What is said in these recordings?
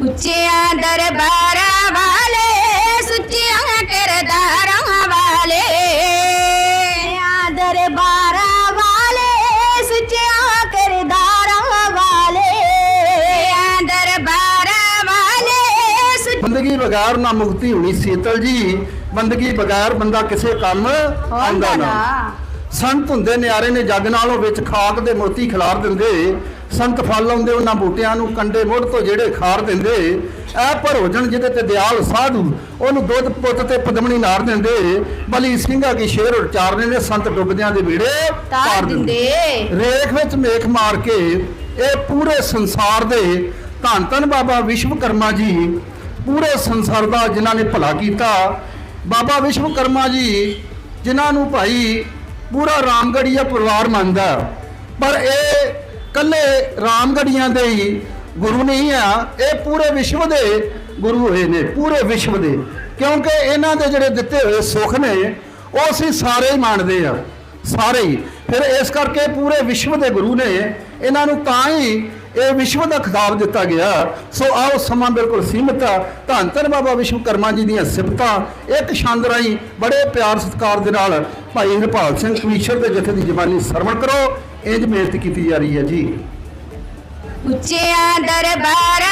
ਉੱਚਿਆਂ ਦਰਬਾਰਾਂ ਵਾਲੇ ਸੁੱਚੀਆਂ ਕਰਦਾਰਾਂ ਵਾਲੇ। ਆ ਦਰਬਾਰਾਂ ਵਾਲੇ ਸੁੱਚਿਆਂ ਕਰਦਾਰਾਂ ਵਾਲੇ। ਆ ਦਰਬਾਰਾਂ ਵਾਲੇ ਬੰਦਗੀ ਬਗੈਰ ਨਾ ਮੁਕਤੀ ਹੋਣੀ ਸੀਤਲ ਜੀ। ਬੰਦਗੀ ਬਗੈਰ ਬੰਦਾ ਕਿਸੇ ਕੰਮ ਆਉਂਦਾ ਨਾ। ਸੰਤ ਹੁੰਦੇ ਨਿਆਰੇ ਨੇ ਜੱਗ ਨਾਲੋਂ ਵਿੱਚ ਖਾਕ ਦੇ ਮੋਤੀ ਖਿਲਾਰ ਦਿੰਦੇ। ਸੰਤ ਫਲ ਆਉਂਦੇ ਉਹਨਾਂ ਬੂਟਿਆਂ ਨੂੰ ਕੰਡੇ ਮੁੱਢ ਤੋਂ ਜਿਹੜੇ ਖਾਰ ਦਿੰਦੇ ਐ ਭਰੋਜਣ ਜਿਹਦੇ ਤੇ ਦਿਆਲ ਸਾਧੂ ਉਹਨੂੰ ਦੁੱਧ ਪੁੱਤ ਤੇ ਪਦਮਣੀ ਨਾਰ ਦਿੰਦੇ ਬਲੀ ਸਿੰਘਾ ਕੀ ਸ਼ੇਰ ਉਚਾਰਨੇ ਨੇ ਸੰਤ ਡੁੱਬਦਿਆਂ ਦੇ ਵਿੜੇ ਤਾਰ ਦਿੰਦੇ। ਰੇਖ ਵਿੱਚ ਮੇਖ ਮਾਰ ਕੇ ਇਹ ਪੂਰੇ ਸੰਸਾਰ ਦੇ ਧੰਨ ਧੰਨ ਬਾਬਾ ਵਿਸ਼ਵਕਰਮਾ ਜੀ ਪੂਰੇ ਸੰਸਾਰ ਦਾ ਜਿਨ੍ਹਾਂ ਨੇ ਭਲਾ ਕੀਤਾ ਬਾਬਾ ਵਿਸ਼ਵਕਰਮਾ ਜੀ ਜਿਨ੍ਹਾਂ ਨੂੰ ਭਾਈ ਪੂਰਾ ਰਾਮਗੜੀਆ ਪਰਿਵਾਰ ਮੰਨਦਾ ਪਰ ਇਹ ਕੱਲੇ ਰਾਮਗੜੀਆਂ ਦੇ ਹੀ ਗੁਰੂ ਨਹੀਂ ਆ, ਇਹ ਪੂਰੇ ਵਿਸ਼ਵ ਦੇ ਗੁਰੂ ਹੋਏ ਨੇ, ਪੂਰੇ ਵਿਸ਼ਵ ਦੇ। ਕਿਉਂਕਿ ਇਹਨਾਂ ਦੇ ਜਿਹੜੇ ਦਿੱਤੇ ਹੋਏ ਸੁੱਖ ਨੇ, ਉਹ ਅਸੀਂ ਸਾਰੇ ਹੀ ਮੰਨਦੇ ਆ, ਸਾਰੇ ਹੀ। ਫਿਰ ਇਸ ਕਰਕੇ ਪੂਰੇ ਵਿਸ਼ਵ ਦੇ ਗੁਰੂ ਨੇ, ਇਹਨਾਂ ਨੂੰ ਤਾਂ ਹੀ ਇਹ ਵਿਸ਼ਵ ਦਾ ਖਿਤਾਬ ਦਿੱਤਾ ਗਿਆ। ਸੋ ਆਓ, ਸਮਾਂ ਬਿਲਕੁਲ ਸੀਮਤ ਆ। ਧੰਨ ਧੰਨ ਬਾਬਾ ਵਿਸ਼ਵਕਰਮਾ ਜੀ ਦੀਆਂ ਸਿਫਤਾਂ, ਇੱਕ ਛੰਦ ਰਾਹੀਂ ਬੜੇ ਪਿਆਰ ਸਤਿਕਾਰ ਦੇ ਨਾਲ ਭਾਈ ਹਰਪਾਲ ਸਿੰਘ ਕਮਿਸ਼ਰ ਦੇ ਜਥੇ ਦੀ ਜ਼ਬਾਨੀ ਸਰਵਣ ਕਰੋ। ਇੰਜ ਬੇਨਤੀ ਕੀਤੀ ਜਾ ਰਹੀ ਹੈ ਜੀ। ਉੱਚਿਆਂ ਦਰਬਾਰਾਂ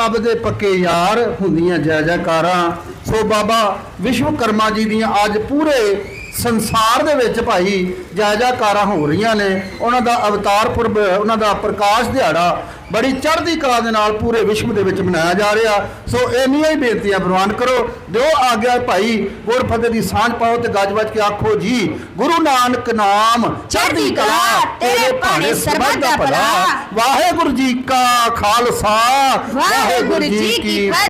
ਰੱਬ ਦੇ ਪੱਕੇ ਯਾਰ ਹੁੰਦੀਆਂ ਜੈ ਜੈਕਾਰਾਂ ਸੋ ਬਾਬਾ ਵਿਸ਼ਵਕਰਮਾ ਜੀ ਦੀਆਂ ਅੱਜ ਪੂਰੇ ਸੰਸਾਰ ਦੇ ਵਿੱਚ ਭਾਈ ਜੈ ਜੈਕਾਰਾਂ ਹੋ ਰਹੀਆਂ ਨੇ। ਉਹਨਾਂ ਦਾ ਅਵਤਾਰ ਪੁਰਬ, ਉਹਨਾਂ ਦਾ ਪ੍ਰਕਾਸ਼ ਦਿਹਾੜਾ ਬੜੀ ਚੜ੍ਹਦੀ ਕਲਾ ਦੇ ਨਾਲ ਪੂਰੇ ਵਿਸ਼ਵ ਦੇ ਵਿੱਚ ਮਨਾਇਆ ਜਾ ਰਿਹਾ। ਸੋ ਇੰਨੀਆਂ ਹੀ ਬੇਨਤੀਆਂ ਪ੍ਰਵਾਨ ਕਰੋ। ਦਿਓ ਆਗਿਆ ਭਾਈ ਗੁਰ ਫਤਿਹ ਦੀ ਸਾਂਝ ਪਾਓ ਤੇ ਗੱਜ ਵੱਜ ਕੇ ਆਖੋ ਜੀ ਗੁਰੂ ਨਾਨਕ ਨਾਮ ਚੜ੍ਹਦੀ ਕਲਾ ਤੇਰੇ ਭਾਣੇ ਸਰਬੱਤ ਦਾ ਭਲਾ। ਵਾਹਿਗੁਰੂ ਜੀ ਕਾ ਖਾਲਸਾ। ਵਾਹਿਗੁਰੂ ਜੀ ਕੀ